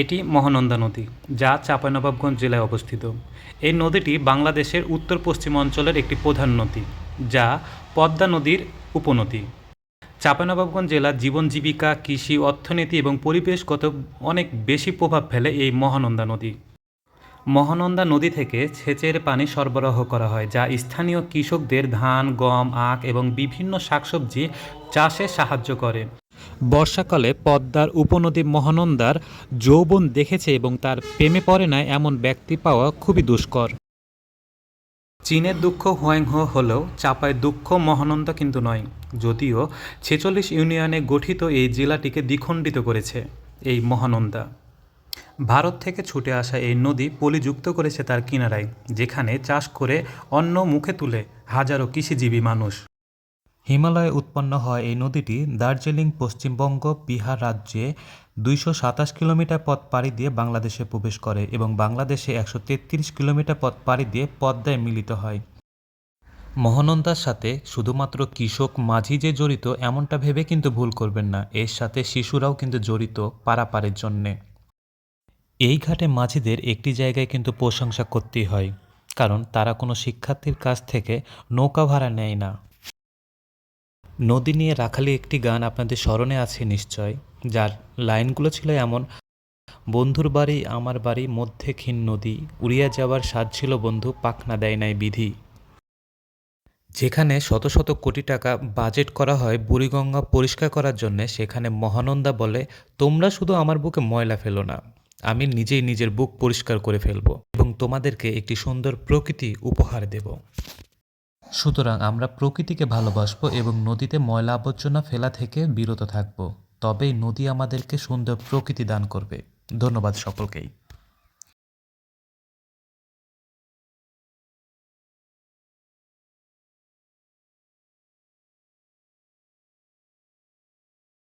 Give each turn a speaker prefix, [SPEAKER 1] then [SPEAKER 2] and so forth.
[SPEAKER 1] এটি মহানন্দা নদী, যা চাঁপাইনবাবগঞ্জ জেলায় অবস্থিত। এই নদীটি বাংলাদেশের উত্তর পশ্চিম অঞ্চলের একটি প্রধান নদী, যা পদ্মা নদীর উপনদী। চাঁপাইনবাবগঞ্জ জেলার জীবন জীবিকা, কৃষি, অর্থনীতি এবং পরিবেশগত অনেক বেশি প্রভাব ফেলে এই মহানন্দা নদী। মহানন্দা নদী থেকে সেচের পানি সরবরাহ করা হয়, যা স্থানীয় কৃষকদের ধান, গম, আখ এবং বিভিন্ন শাকসবজি চাষে সাহায্য করে। বর্ষাকালে পদ্মার উপনদী মহানন্দার যৌবন দেখেছে এবং তার প্রেমে পড়ে না এমন ব্যক্তি পাওয়া খুবই দুষ্কর। চীনের দুঃখ হোয়াংহো হলেও চাপায় দুঃখ মহানন্দা কিন্তু নয়, যদিও ছেচল্লিশ ইউনিয়নে গঠিত এই জেলাটিকে দ্বিখণ্ডিত করেছে এই মহানন্দা। ভারত থেকে ছুটে আসা এই নদী পলিযুক্ত করেছে তার কিনারায়, যেখানে চাষ করে অন্ন মুখে তুলে হাজারো কৃষিজীবী মানুষ। হিমালয়ে উৎপন্ন হয় এই নদীটি দার্জিলিং, পশ্চিমবঙ্গ, বিহার রাজ্যে দুইশো সাতাশ কিলোমিটার পথ পাড়ি দিয়ে বাংলাদেশে প্রবেশ করে এবং বাংলাদেশে একশো তেত্রিশ কিলোমিটার পথ পাড়ি দিয়ে পদ্মায় মিলিত হয়। মহানন্দার সাথে শুধুমাত্র কৃষক মাঝি যে জড়িত এমনটা ভেবে কিন্তু ভুল করবেন না, এর সাথে শিশুরাও কিন্তু জড়িত পারাপারের জন্যে। এই ঘাটে মাঝিদের একটি জায়গায় কিন্তু প্রশংসা করতেই হয়, কারণ তারা কোনো শিক্ষার্থীর কাছ থেকে নৌকা ভাড়া নেয় না। নদী নিয়ে রাখালি একটি গান আপনাদের স্মরণে আছে নিশ্চয়, যার লাইনগুলো ছিল এমন, বন্ধুর বাড়ি আমার বাড়ি, মধ্যে ক্ষীণ নদী, উড়িয়া যাওয়ার স্বাদ ছিল বন্ধু, পাখনা দেয় নাই বিধি। যেখানে শত শত কোটি টাকা বাজেট করা হয় বুড়িগঙ্গা পরিষ্কার করার জন্য, সেখানে মহানন্দা বলে, তোমরা শুধু আমার বুকে ময়লা ফেলো না, আমি নিজেই নিজের বুক পরিষ্কার করে ফেলব এবং তোমাদেরকে একটি সুন্দর প্রকৃতি উপহার দেব। সুতরাং আমরা প্রকৃতিকে ভালোবাসবো এবং নদীতে ময়লা আবর্জনা ফেলা থেকে বিরত থাকব। তবেই নদী আমাদেরকে সুন্দর প্রকৃতি দান করবে। ধন্যবাদ সকলকেই।